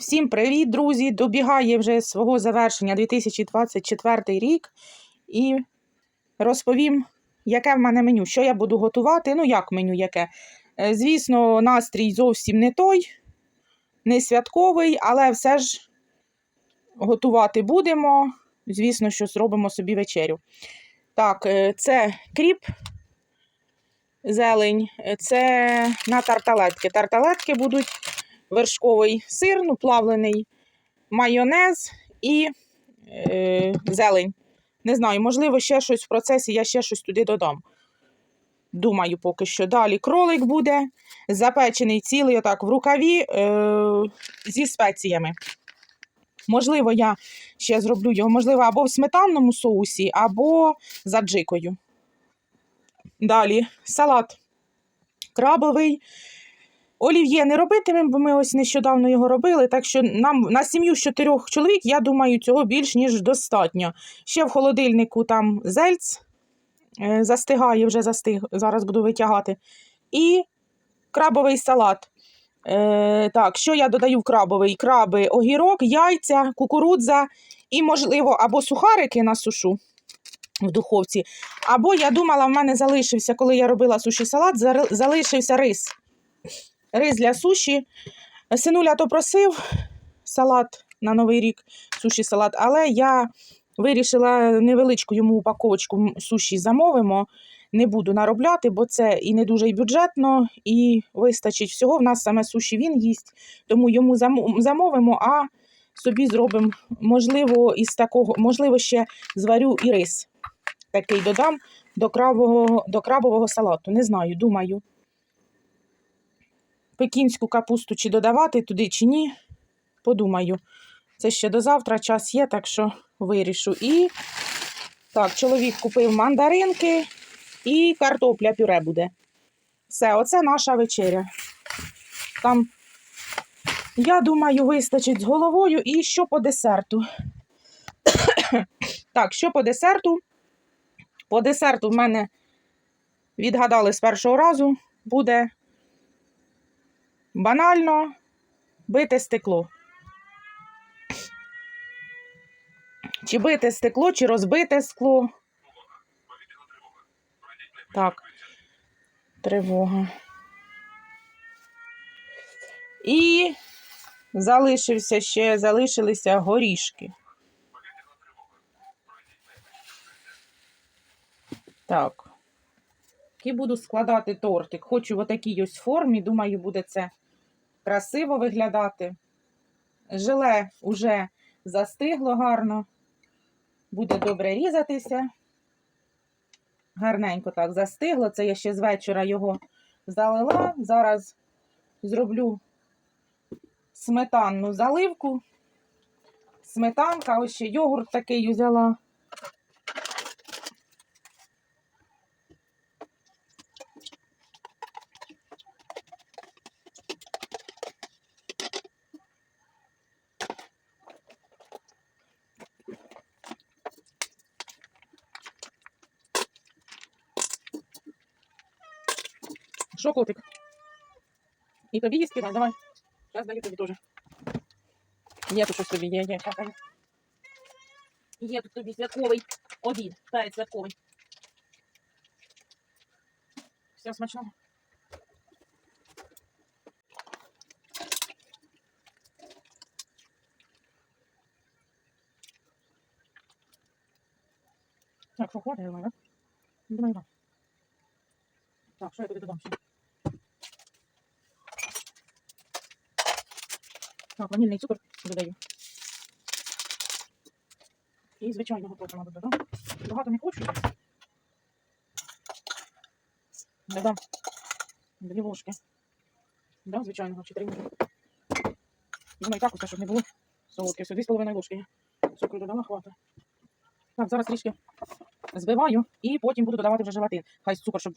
Всім привіт, друзі! Добігає вже свого завершення 2024 рік і розповім, яке в мене меню, що я буду готувати. Ну, як меню яке. Е, Звісно, настрій зовсім не той, не святковий, але все ж готувати будемо. Звісно, що зробимо собі вечерю. Так, е, це кріп, зелень, е, це на тарталетки. Тарталетки будуть вершковий сир, ну, плавлений, майонез і е, зелень. Не знаю, можливо, ще щось в процесі, я ще щось туди додам. Думаю, поки що. Далі кролик буде запечений цілий отак в рукаві е, зі спеціями. Можливо, я ще зроблю його, можливо, або в сметанному соусі, або з аджикою. Далі салат крабовий. Олів'є не робитимемо, бо ми ось нещодавно його робили. Так що нам на сім'ю з чотирьох чоловік, я думаю, цього більш ніж достатньо. Ще в холодильнику там зельц е, застигає, вже застиг, зараз буду витягати. І крабовий салат. Е, так, що я додаю в крабовий? Краби, огірок, яйця, кукурудза і, можливо, або сухарики на сушу в духовці. Або я думала, в мене залишився, коли я робила суші салат, залишився рис. Рис для суші. Синуля то просив салат на Новий рік, суші салат, але я вирішила невеличку йому упаковочку суші замовимо. Не буду наробляти, бо це і не дуже й бюджетно, і вистачить всього. В нас саме суші він їсть, тому йому замовимо, а собі зробимо, можливо, із такого, можливо, ще зварю і рис. Такий додам до крабового, до крабового салату. Не знаю, думаю пекінську капусту чи додавати туди, чи ні. Подумаю. Це ще до завтра час є, так що вирішу. І так, чоловік купив мандаринки і картопля пюре буде. Все, оце наша вечеря. Там, я думаю, вистачить з головою. І що по десерту? так, що по десерту? По десерту в мене відгадали з першого разу, буде банально бите стекло. Чи бите стекло, чи розбите скло. Так. Тривога. І залишився ще, залишилися горішки. Так. Який буду складати тортик. Хочу в такій ось формі. Думаю, буде це красиво виглядати. Желе вже застигло гарно. Буде добре різатися. Гарненько так застигло. Це я ще з вечора його залила. Зараз зроблю сметанну заливку. Сметанка, ось ще йогурт такий взяла. Що, котик? І тобі їсти, давай, давай. Зараз даю тобі теж. Є тут щось тобі, є, є. щас даю. Є тут тобі святковий обід, перед святковий. Все смачного. Так, що хватає, думаю, да? Думаю, так. Так, що я тобі додам ще? Так, ванільний цукор додаю. І звичайного треба додам. Багато не хочу. Додам дві ложки. Да, звичайного, чи три може. Думаю, так усе, щоб не було солодке. Все, дві з половиною ложки цукру додала, хватить. Так, зараз трішки збиваю і потім буду додавати вже желатин. Хай цукор, щоб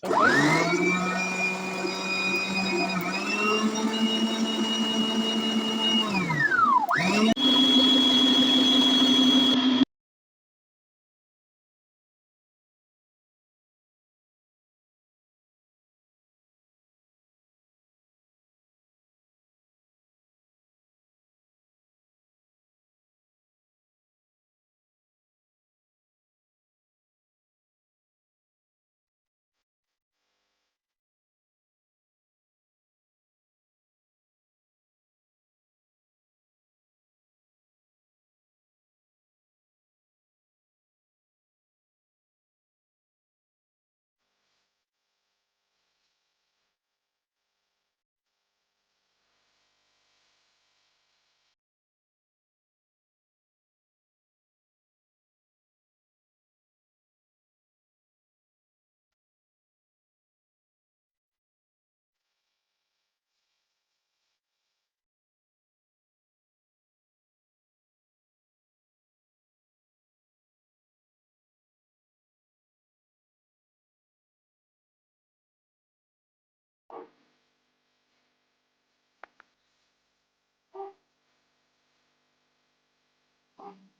어.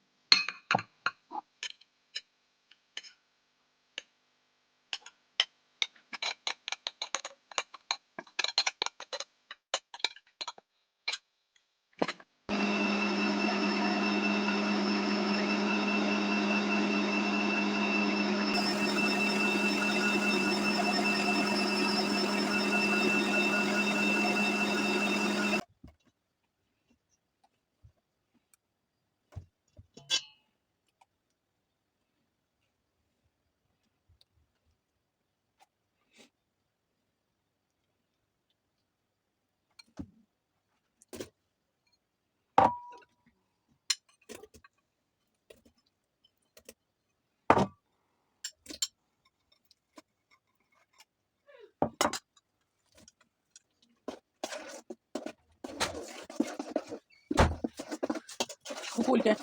Кульки.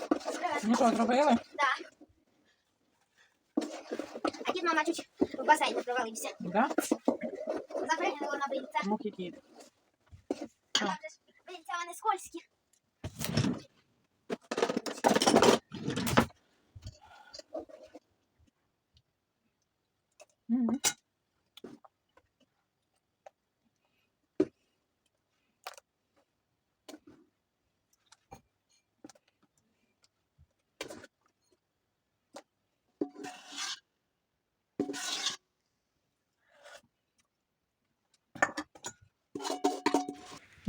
Ну що, зробили? Да. А дід мама чуть в басейн провалився. Да? Запригнуло на бильце. Муки кіт. А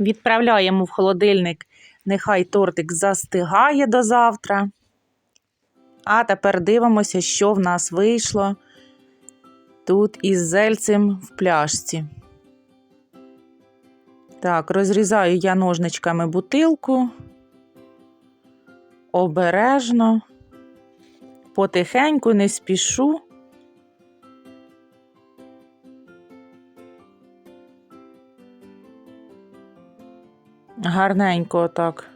Відправляємо в холодильник, нехай тортик застигає до завтра. А тепер дивимося, що в нас вийшло тут із зельцем в пляшці. Так, розрізаю я ножничками бутилку. Обережно, потихеньку, не спішу. Гарненько так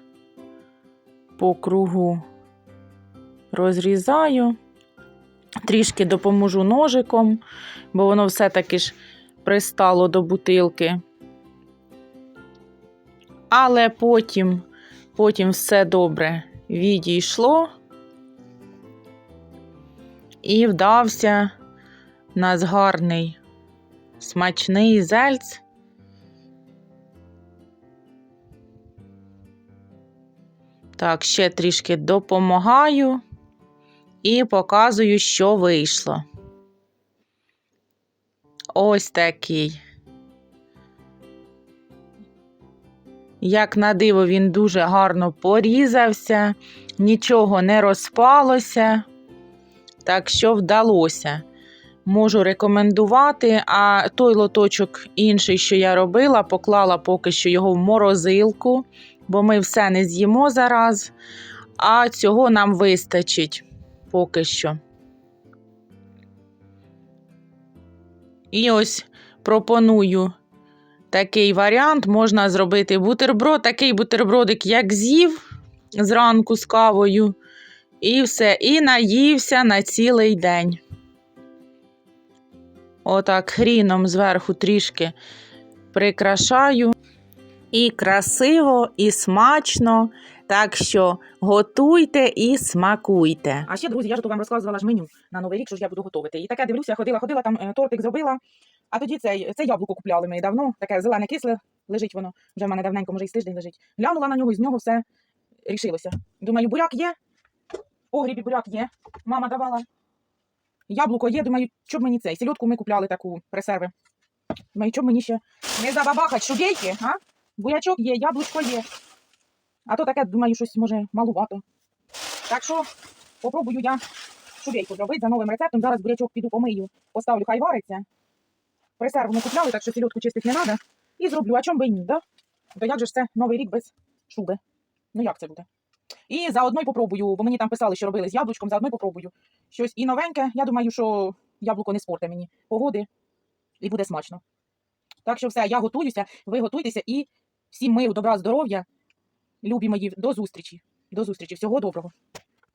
по кругу розрізаю. Трішки допоможу ножиком, бо воно все-таки ж пристало до бутилки. Але потім, потім все добре відійшло і вдався у нас гарний смачний зельць. Так, ще трішки допомагаю і показую, що вийшло. Ось такий. Як на диво, він дуже гарно порізався, нічого не розпалося. Так що вдалося. Можу рекомендувати. А той лоточок інший, що я робила, поклала поки що його в морозилку, бо ми все не з'їмо зараз, а цього нам вистачить поки що. І ось пропоную такий варіант. Можна зробити бутерброд, такий бутербродик, як з'їв зранку з кавою. І все. І наївся на цілий день. Отак хріном зверху трішки прикрашаю. І красиво, і смачно. Так що готуйте і смакуйте. А ще, друзі, я ж то вам розказувала ж меню на новий рік, що ж я буду готувати. І таке дивлюся, ходила, ходила, там е, тортик зробила. А тоді це, це яблуко купляли ми давно, таке зелене кисле, лежить воно. Вже в мене давненько, може, і тиждень лежить. Глянула на нього, і з нього все рішилося. Думаю, буряк є, в погрібі буряк є. Мама давала. Яблуко є, думаю, що б мені цей. Сільотку ми купляли таку пресерви. Думаю, що б мені ще не забабахать шубейки, а? Бурячок є, яблучко є. А то таке, думаю, щось може малувато. Так що попробую я шубейку зробити за новим рецептом. Зараз бурячок піду помию, поставлю, хай вариться. Пресерву ми купляли, так що сільотку чистити не треба. І зроблю, а чом би і ні, да? То як же ж це новий рік без шуби? Ну як це буде? І заодно й попробую, бо мені там писали, що робили з яблучком, заодно й попробую. Щось і новеньке. Я думаю, що яблуко не спорте мені погоди і буде смачно. Так що все, я готуюся, ви готуйтеся і всім миру, добра, здоров'я. Любі мої, до зустрічі. До зустрічі. Всього доброго.